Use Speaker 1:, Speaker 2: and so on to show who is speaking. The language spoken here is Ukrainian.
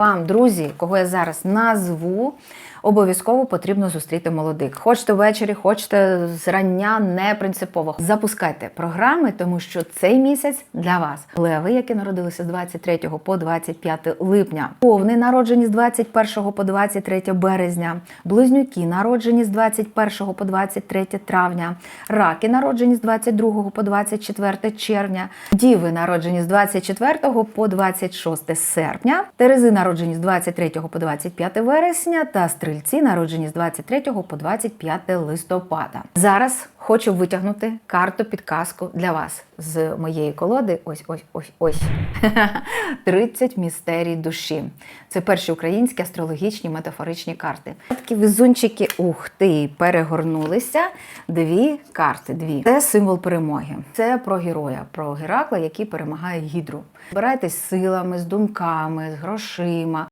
Speaker 1: Вам, друзі, кого я зараз назву, обов'язково потрібно зустріти молодик. Хочете ввечері, хочете зрання, не принципово. Запускайте програми, тому що цей місяць для вас. Леви, які народилися з 23 по 25 липня, повний народжені з 21 по 23 березня, близнюки народжені з 21 по 23 травня, раки народжені з 22 по 24 червня, діви народжені з 24 по 26 серпня, терези народжені з 23 по 25 вересня та стрільці народжені з 23 по 25 листопада. Зараз хочу витягнути карту підказку для вас з моєї колоди. Ось, ось, ось, ось. 30 містерій душі. Це перші українські астрологічні метафоричні карти. Такі везунчики, ух ти, перегорнулися. Дві карти. Дві. Це символ перемоги. Це про героя, про Геракла, який перемагає гідру. Збирайтесь силами, з думками, з грошима.